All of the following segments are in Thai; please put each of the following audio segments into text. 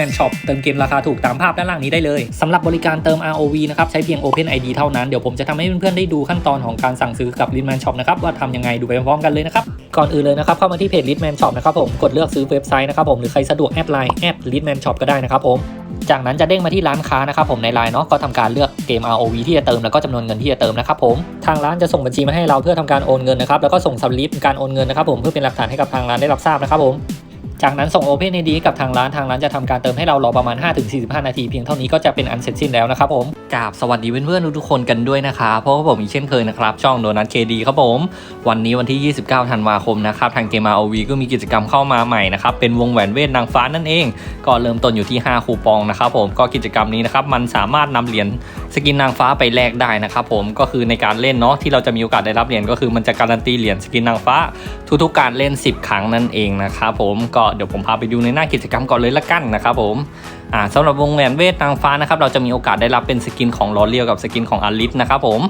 m a n Shop เติมเกมราคาถูกตามภาพด้านล่างนี้ได้เลยสำหรับบริการเติม ROV นะครับใช้เพียง Open ID เท่านั้น เดี๋ยวผมจะทำให้เพื่อนๆได้ดูขั้นตอนของการสั่งซื้อกับ l i t m a n Shop นะครับว่าทำยังไงดูไปพร้อมๆกันเลยนะครับก่อนอื่นเลยนะครับเข้ามาที่เพจ l i t m a n Shop นะครับผมกดเลือกซื้อเว็บไซต์นะครับผมหรือใครสะดวกแอดไลน์แอด l i t m a n Shop ก็ได้นะครับผมจากนั้นจะเด้งมาที่ร้านค้านะครับผมในไลน์เนาะก็ทำการเลือกเกม ROV ที่จะเติมแล้วก็จำนวนเงินที่จะเติมนะครับผมทางร้านจะส่งบัญชีมาให้เราเพื่อทำการโอนเงินนะครับแล้วก็ส่งสลิปการโอนเงินนะครับผมเพื่อเป็นหลักฐานให้กับทางร้านได้รับทราบนะครับผม จากนั้นส่ง Open ID ให้กับทางร้านทางร้านจะทำการเติมให้เรารอประมาณ 5-45 นาที เพียงเท่านี้ก็จะเป็นอันเสร็จสิ้นแล้วนะครับผมกราบสวัสดีเพื่อนๆทุกคนกันด้วยนะครับเพราะว่าผมอีกเช่นเคยนะครับ ช่องโดนัทเคดีครับผม วันนี้วันที่ 29 ธันวาคมนะครับ ทางเกม ROV ก็มีกิจกรรมเข้ามาใหม่นะครับ เป็นวงแหวนเวทนางฟ้านั่นเอง ก็เริ่มต้นอยู่ที่ 5 คูปองนะครับผมก็กิจกรรมนี้นะครับมันสามารถนำเหรียญสกินนางฟ้าไปแลกได้นะครับผมก็คือในการเล่นเนาะที่เราจะมีโอกาสได้รับเหรียญก็คือมันจะการันตีเหรียญสกินนางฟ้า ทุกๆการเล่น 10 ครั้งนั่นเองนะครับผมก็เดี๋ยวผมพาไปดูในหน้ากิจกรรมก่อนเลยละกันนะครับผมอ่าสำหรับวงแหวนเวทนางฟ้านะครับเราจะมีโอกาสได้รับเป็นสกินของลอเรียลกับสกินของอลิสนะครับผม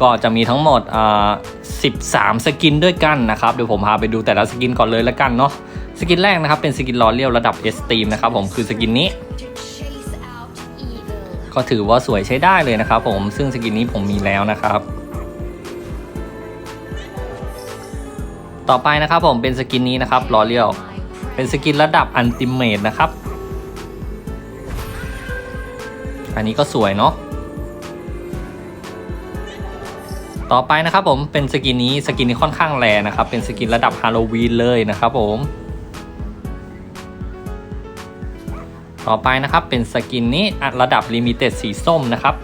ก็จะมีทั้งหมดอ่า13สกินด้วยกันนะครับเดี๋ยวผมพาไปดูแต่ละสกินก่อนเลยละกันเนาะสกินแรกนะครับเป็นสกินลอเรียลระดับเอสตีมนะครับผมคือสกินนี้ก็ถือว่าสวยใช้ได้เลยนะครับผมซึ่งสกินนี้ผมมีแล้วนะครับ ต่อไปนะครับผมเป็นสกินนี้นะครับลอเรียล เป็นสกินระดับอันติเมตนะครับ อันนี้ก็สวยเนาะ ต่อไปนะครับผมเป็นสกินนี้สกินนี้ค่อนข้างแรงนะครับ เป็นสกินระดับฮาโลวีนเลยนะครับผม ต่อไปนะครับเป็นสกินนี้ระดับลิมิเต็ดสีส้มนะครับ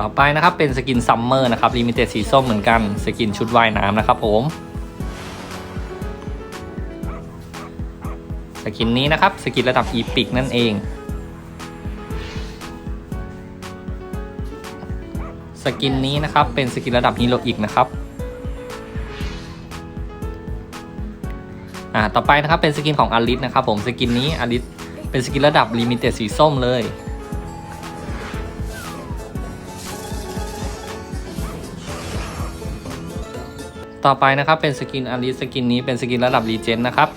ต่อไปนะครับเป็นสกินซัมเมอร์นะครับลิมิเต็ดสีส้มเหมือนกันสกินชุดว่ายน้ำนะครับผมสกินนี้นะครับสกินระดับอีพิกนั่นเอง สกินนี้นะครับเป็นสกินระดับฮีโร่อีกนะครับอ่าต่อไปนะครับเป็นสกินของอลิสนะครับผมสกินนี้อลิสเป็นสกินระดับลิมิเต็ดสีส้มเลย ต่อไปนะครับเป็นสกินอลิสสกินนี้เป็นสกินระดับรีเจนนะครับ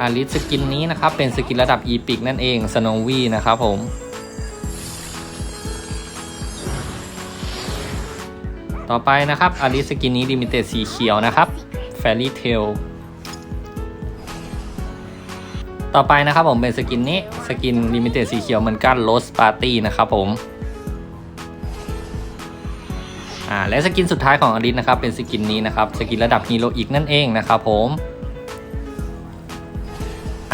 อาริสสกินนี้นะครับเป็นสกินระดับอีพิกนั่นเองสโนวีนะครับผมต่อไปนะครับอาริสสกินนี้ลิมิเต็ดสีเขียวนะครับแฟรี่เทล ต่อไปนะครับผมเป็นสกินนี้สกินลิมิเต็ดสีเขียวเหมือนกันโรสปาร์ตี้นะครับผมอ่าและสกินสุดท้ายของอลิสนะครับเป็นสกินนี้นะครับสกินระดับฮีโรอีกนั่นเองนะครับผม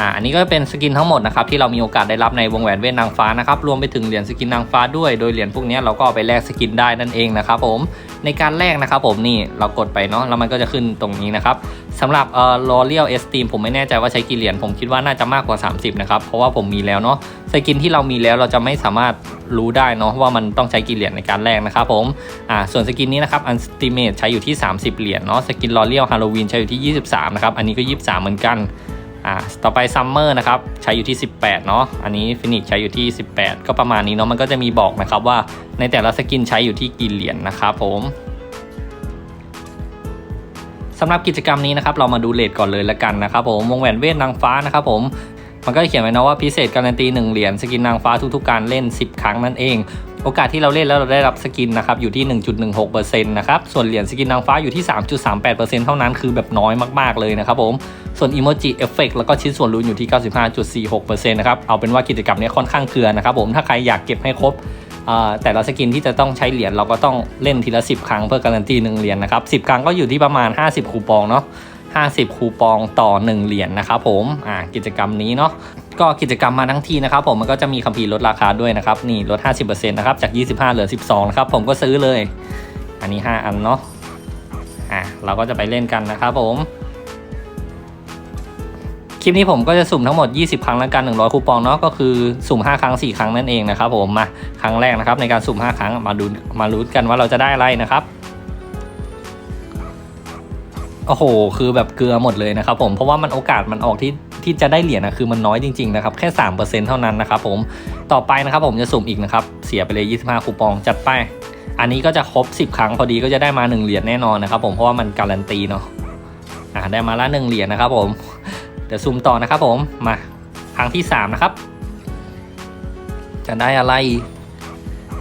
อ่าอันนี้ก็เป็นสกินทั้งหมดนะครับที่เรามีโอกาสได้รับในวงแหวนเวทนางฟ้านะครับรวมไปถึงเหรียญสกินนางฟ้าด้วย โดยเหรียญพวกนี้เราก็ไปแลกสกินได้นั่นเองนะครับผมในการแลกนะครับผมนี่เรากดไปเนาะแล้วมันก็จะขึ้นตรงนี้นะครับสำหรับเอ่อลอเรียลเอสตีมผมไม่แน่ใจว่าใช้กี่เหรียญผมคิดว่าน่าจะมากกว่า 30นะครับเพราะว่าผมมีแล้วเนาะสกินที่เรามีแล้วเราจะไม่สามารถรู้ได้เนาะว่ามันต้องใช้กี่เหรียญในการแลกนะครับผมอ่าส่วนสกินนี้นะครับอันสติเมตใช้อยู่ที่ 30 เหรียญเนาะสกินลอเรียลฮาโลวีนใช้อยู่ที่ 23นะครับอันนี้ก็ 23 เหมือนกัน อ่าต่อไปซัมเมอร์นะครับใช้อยู่ที่ 18 เนาะอันนี้ฟินิกใช้อยู่ที่ 18 ก็ประมาณนี้เนาะมันก็จะมีบอกนะครับว่าในแต่ละสกินใช้อยู่ที่กี่เหรียญนะครับผมสำหรับกิจกรรมนี้นะครับเรามาดูเลทก่อนเลยละกันนะครับผมวงแหวนเวทนางฟ้านะครับผมมันก็จะเขียนไว้นะว่าพิเศษการันตี1เหรียญสกินนางฟ้าทุกๆการเล่น 10 ครั้งนั่นเอง โอกาสที่เราเล่นแล้วเราได้รับสกินนะครับอยู่ที่ 1.16%นะครับส่วนเหรียญสกินนางฟ้าอยู่ที่ 3.38%เท่านั้นคือแบบน้อยมากๆเลยนะครับผม ส่วนอีโมจิเอฟเฟกแล้วก็ชิ้นส่วนลุ้นอยู่ที่ 95.46%นะครับ เอาเป็นว่ากิจกรรมนี้ค่อนข้างเกลือนะครับผม ถ้าใครอยากเก็บให้ครบแต่ละสกินที่จะต้องใช้เหรียญเราก็ต้องเล่นทีละ 10 ครั้งเพื่อการันตี1เหรียญนะครับ 10 ครั้งก็อยู่ที่ประมาณ 50 คูปองเนาะ50 คูปองต่อ 1 เหรียญนะครับผมอ่ากิจกรรมนี้เนาะก็กิจกรรมมาทั้งทีนะครับผมมันก็จะมีคัมภีร์ลดราคาด้วยนะครับนี่ลด 50%นะครับจาก 25 เหลือ 12 นะครับผมก็ซื้อเลย อันนี้ 5 อันเนาะอะเราก็จะไปเล่นกันนะครับผม คลิปนี้ผมก็จะสุ่มทั้งหมด 20 ครั้งแล้วกัน 100 คูปองเนาะก็คือสุ่ม 5 ครั้ง 4 ครั้งนั่นเองนะครับผมมาครั้งแรกนะครับในการสุ่ม 5 ครั้งมาดูมาลุ้นกันว่าเราจะได้อะไรนะครับโอ้โห คือแบบเกลือหมดเลยนะครับผม เพราะว่ามันโอกาสมันออกที่ที่จะได้เหรียญนะคือมันน้อยจริงๆนะครับ แค่ 3%เท่านั้นนะครับผม ต่อไปนะครับผมจะสุ่มอีกนะครับ เสียไปเลย 25 คูปอง จัดไป อันนี้ก็จะครบ 10 ครั้งพอดีก็จะได้มา 1 เหรียญแน่นอนนะครับผม เพราะว่ามันการันตีเนาะ อ่าได้มาละ 1 เหรียญนะครับผม เดี๋ยวซูมต่อนะครับผมมาครั้งที่ 3 นะครับ จะได้อะไร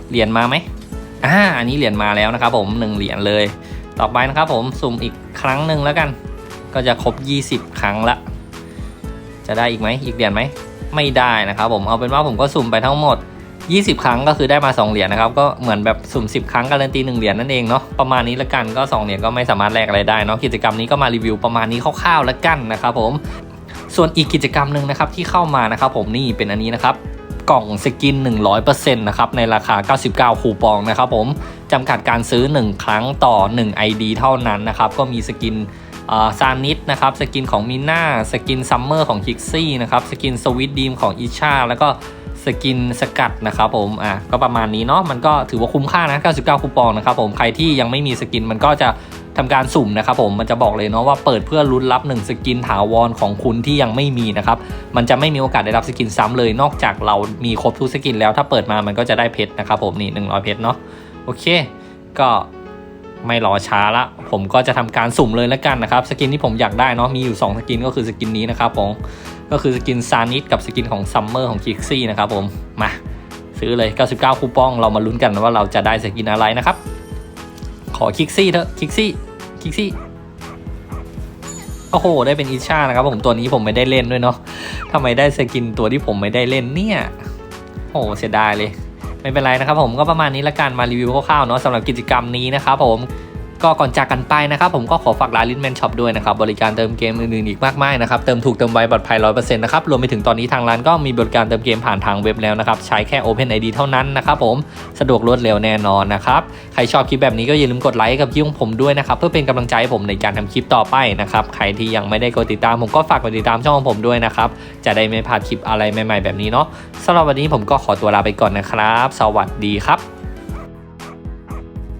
เหรียญมาไหมอ่าอันนี้เหรียญมาแล้วนะครับผม1เหรียญเลย ต่อไปนะครับผมสุ่มอีกครั้งหนึ่งแล้วกัน ก็จะครบ 20 ครั้งละ จะได้อีกไหมอีกเหรียญไหมไม่ได้นะครับผมเอาเป็นว่าผมก็สุ่มไปทั้งหมด 20 ครั้งก็คือได้มา 2 เหรียญนะครับก็เหมือนแบบสุ่ม 10 ครั้งการันตี1เหรียญนั่นเองเนาะประมาณนี้ละกันก็ 2 เหรียญก็ไม่สามารถแลกอะไรได้เนาะกิจกรรมนี้ก็มารีวิวประมาณนี้คร่าวๆละกันนะครับผม ส่วนอีกกิจกรรมหนึ่งนะครับที่เข้ามานะครับผมนี่เป็นอันนี้นะครับกล่องสกิน 100%นะครับในราคา 99 คูปองนะครับผมจำกัดการซื้อ 1 ครั้งต่อ 1 ID เท่านั้นนะครับก็มีสกินซานิดนะครับสกินของมิน่าสกินซัมเมอร์ของคิกซี่นะครับสกินสวิตดีมของอิชาแล้วก็สกินสกัดนะครับผมอะก็ประมาณนี้เนาะมันก็ถือว่าคุ้มค่านะ 99 คูปองนะครับผมใครที่ยังไม่มีสกินมันก็จะ ทำการสุ่มนะครับผมมันจะบอกเลยเนาะว่าเปิดเพื่อลุ้นรับ 1 สกินถาวรของคุณที่ยังไม่มีนะครับมันจะไม่มีโอกาสได้รับสกินซ้ำเลยนอกจากเรามีครบทุกสกินแล้วถ้าเปิดมามันก็จะได้เพชรนะครับผมนี่100 เพชรเนาะโอเค ก็ไม่รอช้าละ ผมก็จะทำการสุ่มเลยแล้วกันนะครับ สกินที่ผมอยากได้เนาะมีอยู่ 2 สกินก็คือสกินนี้นะครับผมก็คือสกินซานิสกับสกินของซัมเมอร์ของคิกซี่นะครับผมมาซื้อเลย 99 คูปองเรามาลุ้นกันว่าเราจะได้สกินอะไรนะครับ ขอคิกซี่เถอะคิกซี่คิกซี่โอ้โห ได้เป็นอิชานะครับผมตัวนี้ผมไม่ได้เล่นด้วยเนาะทำไมได้สกินตัวที่ผมไม่ได้เล่นเนี่ยโอ้โหเสียดายเลย ไม่เป็นไรนะครับผมก็ประมาณนี้ละกันมารีวิวคร่าวๆเนาะสำหรับกิจกรรมนี้นะครับผม ก็ก่อนจากกันไปนะครับผมก็ขอฝากร้านลินแมนช็อปด้วยนะครับบริการเติมเกมอื่นๆอีกมากมายนะครับเติมถูกเติมไวปลอดภัย100%นะครับรวมไปถึงตอนนี้ทางร้านก็มีบริการเติมเกมผ่านทางเว็บแล้วนะครับใช้แค่ Open ID เท่านั้นนะครับผมสะดวกรวดเร็วแน่นอนนะครับใครชอบคลิปแบบนี้ก็อย่าลืมกดไลค์กับคลิปของผมด้วยนะครับเพื่อเป็นกำลังใจให้ผมในการทำคลิปต่อไปนะครับใครที่ยังไม่ได้กดติดตามผมก็ฝากกดติดตามช่องของผมด้วยนะครับจะได้ไม่พลาดคลิปอะไรใหม่ ๆ แบบนี้เนาะสำหรับวันนี้ผมก็ขอตัวลาไปก่อนนะครับ สวัสดีครับ